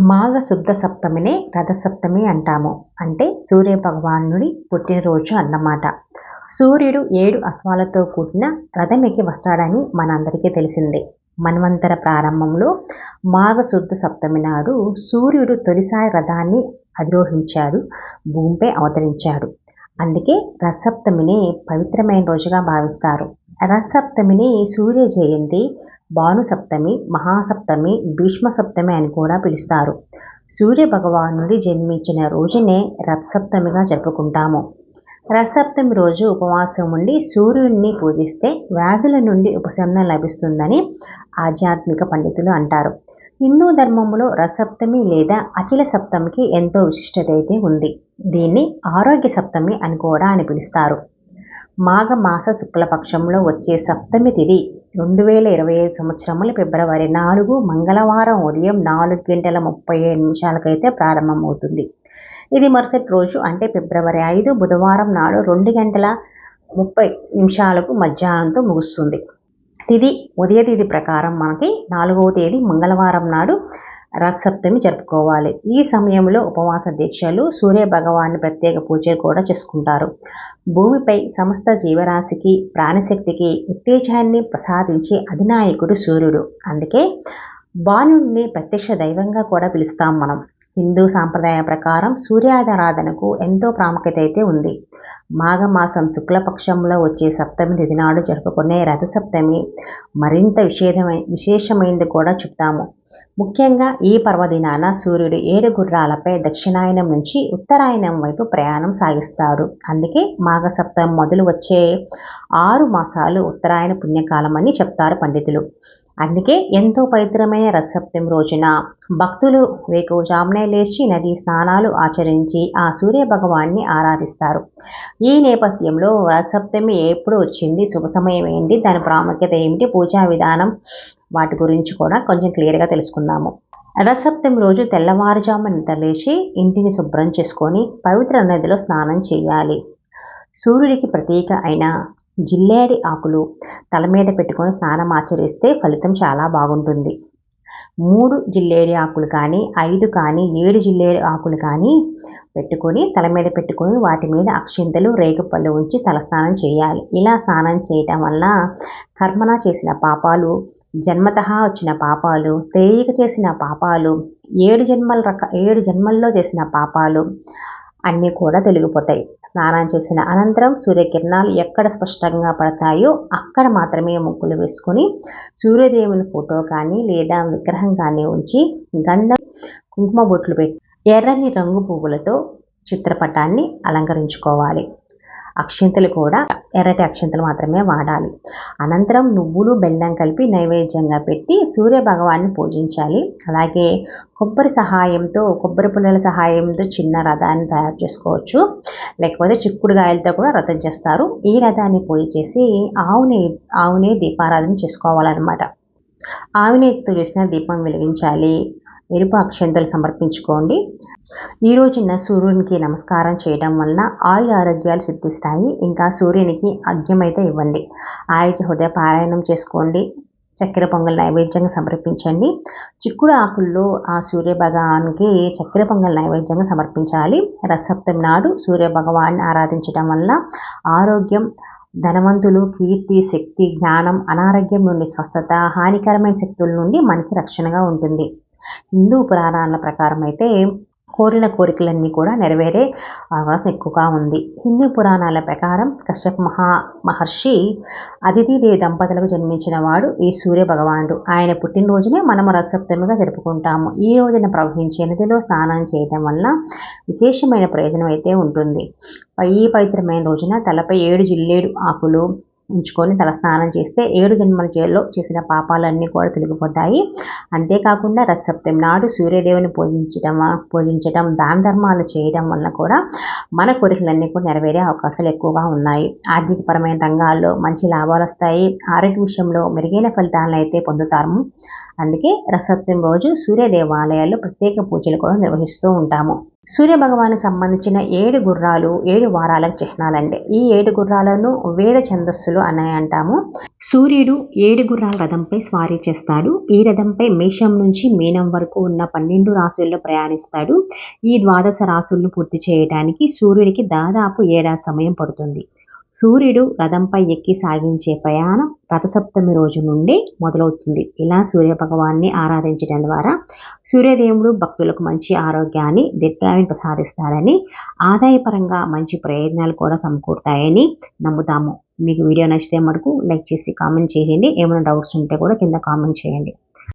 మాఘ శుద్ధ సప్తమినే రథసప్తమి అంటాము. అంటే సూర్య భగవానుడి పుట్టినరోజు అన్నమాట. సూర్యుడు ఏడు అశ్వాలతో కూడిన రథమెక్కి వస్తాడని మనందరికీ తెలిసిందే. మన్వంతర ప్రారంభంలో మాఘ శుద్ధ సప్తమి నాడు సూర్యుడు తొలిసారి రథాన్ని అధిరోహించాడు భూమిపై అవతరించాడు. అందుకే రథసప్తమిని పవిత్రమైన రోజుగా భావిస్తారు. రథసప్తమిని సూర్య జయంతి భానుసప్తమి మహాసప్తమి భీష్మసప్తమి అని కూడా పిలుస్తారు. సూర్య భగవానుడి జన్మించిన రోజునే రథసప్తమిగా జరుపుకుంటాము. రథసప్తమి రోజు ఉపవాసం ఉండి సూర్యుడిని పూజిస్తే వ్యాధుల నుండి ఉపశమనం లభిస్తుందని ఆధ్యాత్మిక పండితులు అంటారు. హిందూ ధర్మంలో రథసప్తమి లేదా అఖిల సప్తమికి ఎంతో విశిష్టత అయితే ఉంది. దీన్ని ఆరోగ్య సప్తమి అని కూడా అని పిలుస్తారు. మాఘమాస శుక్లపక్షంలో వచ్చే సప్తమి తిథి రెండు వేల ఇరవై ఐదు సంవత్సరముల ఫిబ్రవరి నాలుగు మంగళవారం ఉదయం నాలుగు గంటల ముప్పై ఏడు నిమిషాలకైతే ప్రారంభమవుతుంది. ఇది మరుసటి రోజు అంటే ఫిబ్రవరి ఐదు బుధవారం నాడు రెండు గంటల ముప్పై నిమిషాలకు మధ్యాహ్నంతో ముగుస్తుంది. తిది ఉదయ తిథి ప్రకారం మనకి నాలుగవ తేదీ మంగళవారం నాడు రథసప్తమి జరుపుకోవాలి. ఈ సమయంలో ఉపవాస దీక్షలు సూర్య భగవాన్ని ప్రత్యేక పూజలు కూడా చేసుకుంటారు. భూమిపై సమస్త జీవరాశికి ప్రాణశక్తికి ఉత్తేజాన్ని ప్రసాదించే అధినాయకుడు సూర్యుడు. అందుకే బాలుడిని ప్రత్యక్ష దైవంగా కూడా పిలుస్తాం మనం. హిందూ సాంప్రదాయ ప్రకారం సూర్యారాధనకు ఎంతో ప్రాముఖ్యత అయితే ఉంది. మాఘమాసం శుక్లపక్షంలో వచ్చే సప్తమి తిథి నాడు జరుపుకునే రథసప్తమి మరింత విశేషమై విశేషమైంది కూడా చెప్తాము. ముఖ్యంగా ఈ పర్వదినాన సూర్యుడు ఏడు గుర్రాలపై దక్షిణాయనం నుంచి ఉత్తరాయణం వైపు ప్రయాణం సాగిస్తాడు. అందుకే మాఘ సప్తమి మొదలు వచ్చే ఆరు మాసాలు ఉత్తరాయణ పుణ్యకాలం అని చెప్తారు పండితులు. అందుకే ఎంతో పవిత్రమైన రథసప్తమి రోజున భక్తులు వేకువజామునే లేచి నదీ స్నానాలు ఆచరించి ఆ సూర్య భగవాన్ని ఆరాధిస్తారు. ఈ నేపథ్యంలో రథసప్తమి ఎప్పుడు వచ్చింది? శుభ సమయం ఏంటి? దాని ప్రాముఖ్యత ఏమిటి? పూజా విధానం వాటి గురించి కూడా కొంచెం క్లియర్గా తెలుసుకుందాము. రథసప్తమి రోజు తెల్లవారుజామున నిద్రలేచి ఇంటిని శుభ్రం చేసుకొని పవిత్ర నదిలో స్నానం చేయాలి. సూర్యుడికి ప్రతీక అయిన జిల్లేడి ఆకులు తల మీద పెట్టుకొని స్నానం ఆచరిస్తే ఫలితం చాలా బాగుంటుంది. మూడు జిల్లేడి ఆకులు కానీ ఐదు కానీ ఏడు జిల్లేడి ఆకులు కానీ పెట్టుకొని తల మీద పెట్టుకొని వాటి మీద అక్షింతలు రేగుపళ్ళు ఉంచి తలస్నానం చేయాలి. ఇలా స్నానం చేయటం వల్ల కర్మన చేసిన పాపాలు జన్మత వచ్చిన పాపాలు తేయిక చేసిన పాపాలు ఏడు జన్మల రక ఏడు జన్మల్లో చేసిన పాపాలు అన్నీ కూడా తొలగిపోతాయి. స్నానం చేసిన అనంతరం సూర్యకిరణాలు ఎక్కడ స్పష్టంగా పడతాయో అక్కడ మాత్రమే ముగ్గులు వేసుకొని సూర్యదేవుని ఫోటో కానీ లేదా విగ్రహం కానీ ఉంచి గంధం కుంకుమ బొట్లు పెట్టి ఎర్రని రంగు పువ్వులతో చిత్రపటాన్ని అలంకరించుకోవాలి. అక్షింతలు కూడా ఎర్రటి అక్షింతలు మాత్రమే వాడాలి. అనంతరం నువ్వులు బెల్లం కలిపి నైవేద్యంగా పెట్టి సూర్య భగవాన్ని పూజించాలి. అలాగే కొబ్బరి సహాయంతో కొబ్బరి పుల్లల సహాయంతో చిన్న రథాన్ని తయారు చేసుకోవచ్చు. లేకపోతే చిక్కుడుగాయలతో కూడా రథం చేస్తారు. ఈ రథాన్ని పూజ చేసి ఆవునే ఆవునే దీపారాధన చేసుకోవాలన్నమాట. ఆవునేతితో చేసిన దీపం వెలిగించాలి. ఎరుపు అక్షంతలు సమర్పించుకోండి. ఈ రోజున సూర్యునికి నమస్కారం చేయడం వలన ఆయుర ఆరోగ్యాలు సిద్ధిస్తాయి. ఇంకా సూర్యునికి అగ్యమైతే ఇవ్వండి. ఆయుధ హృదయ పారాయణం చేసుకోండి. చక్కెర పొంగల్ నైవేద్యంగా సమర్పించండి. చిక్కుడు ఆకుల్లో ఆ సూర్య భగవాన్కి చక్కెర పొంగల్ నైవేద్యంగా సమర్పించాలి. రసప్తమి నాడు సూర్య భగవాన్ని ఆరాధించడం వల్ల ఆరోగ్యం ధనవంతులు కీర్తి శక్తి జ్ఞానం అనారోగ్యం నుండి స్వస్థత హానికరమైన శక్తుల నుండి మనకి రక్షణగా ఉంటుంది. హిందూ పురాణాల ప్రకారం అయితే కోరిన కోరికలన్నీ కూడా నెరవేరే అవకాశం ఎక్కువగా ఉంది. హిందూ పురాణాల ప్రకారం కశ్యప్ మహా మహర్షి అతిథిదేవి దంపతులకు జన్మించిన వాడు ఈ సూర్య భగవానుడు. ఆయన పుట్టినరోజునే మనం రథసప్తమిగా జరుపుకుంటాము. ఈ రోజున ప్రవహించే నదిలో స్నానం చేయటం వల్ల విశేషమైన ప్రయోజనం అయితే ఉంటుంది. ఈ పవిత్రమైన రోజున తలపై ఏడు జిల్లేడు ఆకులు ఉంచుకొని తల స్నానం చేస్తే ఏడు జన్మల జైల్లో చేసిన పాపాలన్నీ కూడా తొలగిపోతాయి. అంతేకాకుండా రథసప్తమి నాడు సూర్యదేవుని పూజించడం పూజించడం దాన ధర్మాలు చేయడం వల్ల కూడా మన కోరికలన్నీ కూడా నెరవేరే అవకాశాలు ఎక్కువగా ఉన్నాయి. ఆర్థికపరమైన రంగాల్లో మంచి లాభాలు వస్తాయి. ఆరోగ్య విషయంలో మెరుగైన ఫలితాలను అయితే పొందుతాము. అందుకే రథసప్తమి రోజు సూర్య దేవాలయాల్లో ప్రత్యేక పూజలు కూడా నిర్వహిస్తూ ఉంటాము. సూర్య భగవానికి సంబంధించిన ఏడు గుర్రాలు ఏడు వారాలకు చిహ్నాలండి. ఈ ఏడు గుర్రాలను వేద ఛందస్సులు అని అంటాము సూర్యుడు ఏడు గుర్రాల రథంపై స్వారీ చేస్తాడు. ఈ రథంపై మేషం నుంచి మీనం వరకు ఉన్న పన్నెండు రాసుల్లో ప్రయాణిస్తాడు. ఈ ద్వాదశ రాసులను పూర్తి చేయడానికి సూర్యుడికి దాదాపు ఏడాది సమయం పడుతుంది. సూర్యుడు రథంపై ఎక్కి సాగించే ప్రయాణం రథసప్తమి రోజు నుండి మొదలవుతుంది. ఇలా సూర్య భగవాన్ని ఆరాధించడం ద్వారా సూర్యదేవుడు భక్తులకు మంచి ఆరోగ్యాన్ని దీర్ఘాయుని ప్రసాదిస్తారని ఆదాయపరంగా మంచి ప్రయోజనాలు కూడా సమకూరుతాయని నమ్ముతాము. మీకు వీడియో నచ్చితే మటుకు లైక్ చేసి కామెంట్ చేయండి. ఏమైనా డౌట్స్ ఉంటే కూడా కింద కామెంట్ చేయండి.